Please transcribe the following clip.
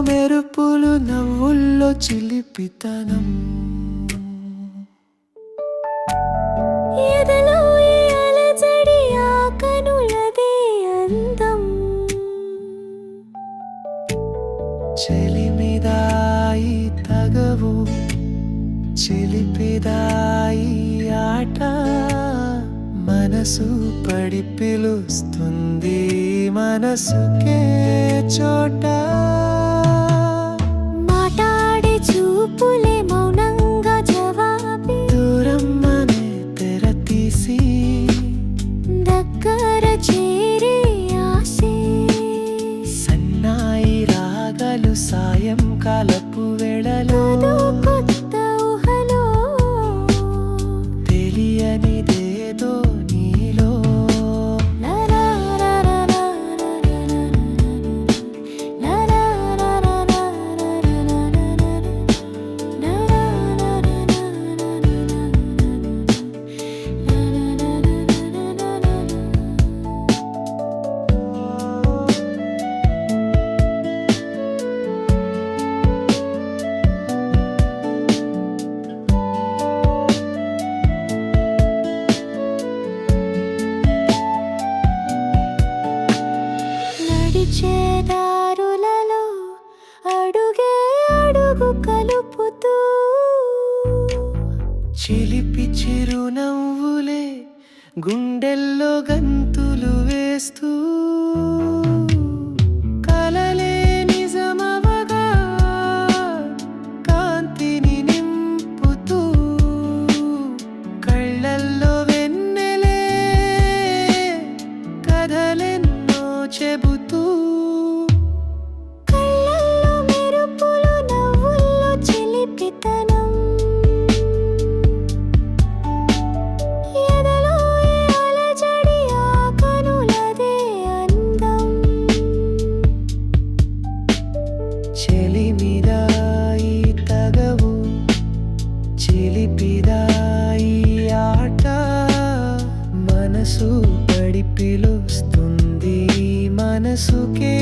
మెరుపులు నవ్వుల్లో చిలిపితనం. ఎదలో అలజడి ఆ కనులదే అందం. చెలిమిదాయి తగవు చిలిపిదాయి ఆట. మనసు పడి పిలుస్తుంది మనసుకే చోట. చూపులే మౌనంగా జవాబి. దగ్గర చేరే ఆశే. సన్నాయి రాగలు సాయంకాలపు వేళలో దారులలో అడుగే అడుగు కలుపుతూ చిలిపి చిరునవ్వులే గుండెల్లో గంతులు వేస్తూ చెలిమిదాయి తగవు. చిలిపిదాయి ఆట మనసు పడి పిలుస్తుంది మనసుకే